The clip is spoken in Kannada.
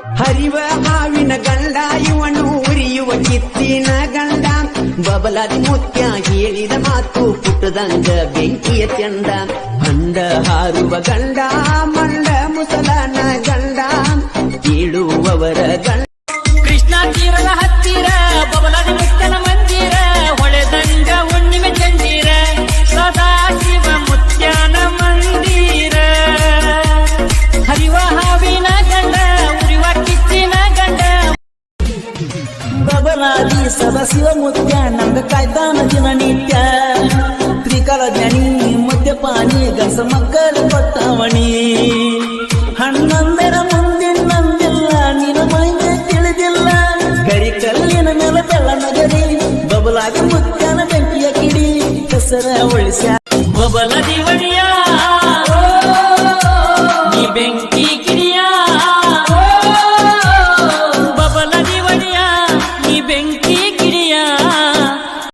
ಹರಿವ ಹಾವಿನ ಗಂಡ, ಇವನು ಉರಿಯುವ ಕಿತ್ತಿನ ಗಂಡ. ಬಬಲಾದಿ ಮುತ್ಯ ಹೇಳಿದ ಮಾತು ಪುಟ್ಟದಂಗ ಬೆಂಕಿಯ ಚಂದ ಅಂಡ ಹಾರುವ ಗಂಡ, ಮಂಡ ಮುಸಲನ ಗಂಡ. ಕೇಳುವವರ ಗಂಡ ಬಬಲಾದಿ ಸದಾಶಿವ ಮುತ್ಯ ನಂಗ ಕಾಯ್ತಾನ ದಿನನಿತ್ಯ. ತ್ರಿಕಾಲ ಜ್ಞಾನಿ ಮದ್ಯಪಾನಿ ಗಸ ಮಕ್ಕಳ ಕೊಟ್ಟವಣಿ. ಹಣ್ಣಂದರ ಮುಂದಿನಂದಿಲ್ಲ ನಿನ್ನ ಮೈಗೆ ತಿಳಿದಿಲ್ಲ. ಗರಿ ಕಲ್ಲಿನ ಮೇಲೆ ಬೆಲ್ಲ ನಗರಿ, ಬಬಲಾಗಿ ಮುತ್ಯನ ಬೆಂಕಿಯ ಕಿಡಿ ಹೆಸರ ಉಳಿಸ ಬಬಲದಿ ಒಡಿ